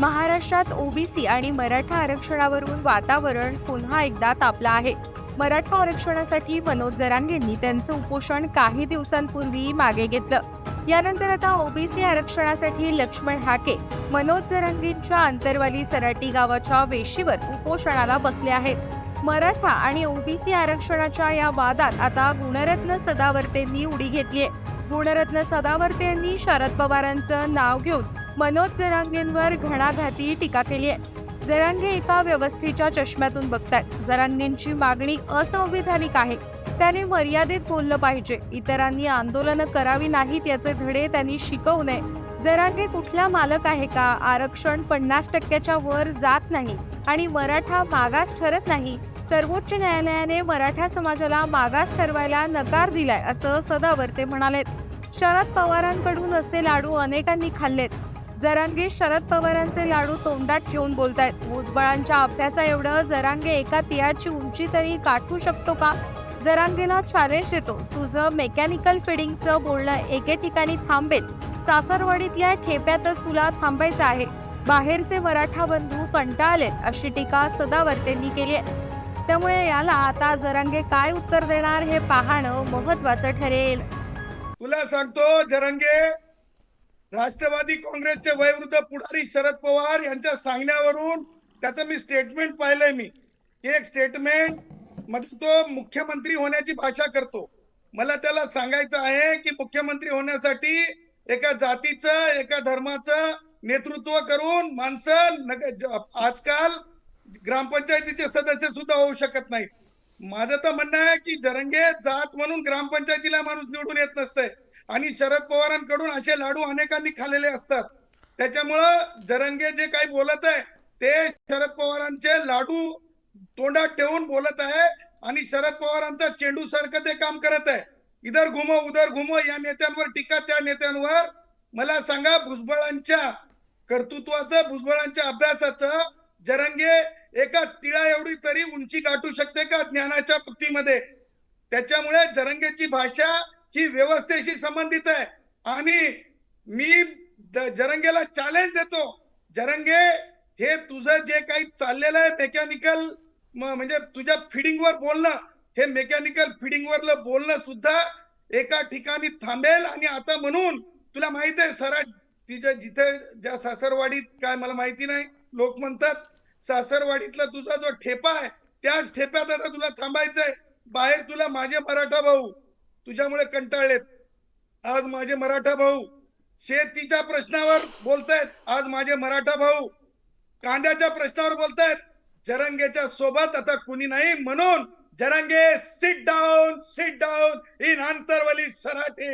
महाराष्ट्रात ओबीसी आणि मराठा आरक्षणावरून वातावरण पुन्हा एकदा तापलं आहे. मराठा आरक्षणासाठी मनोज जरांगेंनी त्यांचं उपोषण काही दिवसांपूर्वी मागे घेतलं. यानंतर आता ओबीसी आरक्षणासाठी लक्ष्मण हाके मनोज जरांगेंच्या अंतरवाली सराटी गावाच्या वेशीवर उपोषणाला बसले आहेत. मराठा आणि ओबीसी आरक्षणाच्या या वादात आता गुणरत्न सदावर्तेंनी उडी घेतली गुणरत्न सदावर्ते यांनी शरद पवारांचं नाव घेऊन मनोज जरांगेंवर घणाघाती टीका केली आहे जरांगे एका व्यवस्थेच्या चष्म्यातून बघतात जरांगेंची मागणी असंविधानिक आहे. त्याने मर्यादेत बोललं पाहिजे. इतरांनी आंदोलनं करावी नाहीत याचे धडे त्यांनी शिकवू नये. जरांगे कुठला मालक आहे का? आरक्षण पन्नास टक्क्याच्या वर जात नाही आणि मराठा मागास ठरत नाही. सर्वोच्च न्यायालयाने मराठा समाजाला मागास ठरवायला नकार दिलाय असं सदावर्ते म्हणाले शरद पवारांकडून असे लाडू अनेकांनी खाल्लेत. जरांगे शरद पवारांचे लाडू तोंडात ठेवून बोलतायत. भुजबळांच्या अभ्यासा एवढं जरांगे एका तिळाची उंची तरी गाठू शकतो का? जरांगेला चॅलेंज देतो तुझं मेकॅनिकल फिडिंगचं बोलणं एके ठिकाणी थांबेल. सासरवाडीतल्या ठेप्यातच तुला थांबायचं आहे. बाहेरचे मराठा बंधू कंटाळलेत अशी टीका सदावर्तेंनी केली आहे. त्यामुळे याला आता जरांगे काय उत्तर देणार हे पाहणं महत्वाचं ठरेल. तुला सांगतो जरंगे राष्ट्रवादी काँग्रेसचे वयोवृद्ध पुढारी शरद पवार यांच्या सांगण्यावरून त्याचं मी स्टेटमेंट पाहिलंय मी. एक स्टेटमेंटमध्ये तो मुख्यमंत्री होण्याची भाषा करतो. मला त्याला सांगायचं आहे की मुख्यमंत्री होण्यासाठी एका जातीचं एका धर्माचं नेतृत्व करून माणसं आजकाल ग्रामपंचायतीचे सदस्य सुद्धा होऊ शकत नाहीत. माझं तर म्हणणं आहे की जरंगे जात म्हणून ग्रामपंचायतीला माणूस निवडून येत नसतंय. आणि शरद पवारांकडून असे लाडू अनेकांनी खाल्लेले असतात. त्याच्यामुळं जरंगे जे काही बोलत आहे ते शरद पवारांचे लाडू तोंडात ठेवून बोलत आहे आणि शरद पवारांचा चेंडू सारखं ते काम करत आहे. इधर घुमो उधर घुमो या नेत्यांवर टीका त्या नेत्यांवर. मला सांगा भुजबळांच्या कर्तृत्वाचं भुजबळांच्या अभ्यासाचं जरंगे एका तिळा एवढी तरी उंची गाठू शकते का ज्ञानाच्या पक्तीमध्ये त्याच्यामुळे जरंगेची भाषा ही व्यवस्थेशी संबंधित आहे. आणि मी जरंगेला चॅलेंज देतो. जरंगे हे तुझं जे काही चाललेलं आहे मेकॅनिकल म्हणजे तुझ्या फिडिंगवर बोलणं हे मेकॅनिकल फिडिंगवर बोलणं सुद्धा एका ठिकाणी थांबेल. आणि आता म्हणून तुला माहीत आहे सरा तिच्या जिथे ज्या सासरवाडीत काय मला माहिती नाही लोक म्हणतात सासरवाडीतला तुझा जो ठेपा आहे त्याच ठेप्यात आता तुला थांबायचंय. बाहेर तुला माझे मराठा भाऊ तुझ्यामुळे कंटाळलेत. आज माझे मराठा भाऊ शेतीच्या प्रश्नावर बोलतायत. आज माझे मराठा भाऊ कांद्याच्या प्रश्नावर बोलतायत. जरंगेच्या सोबत आता कुणी नाही म्हणून Jarange sit down sit down in Antarwali Sarathe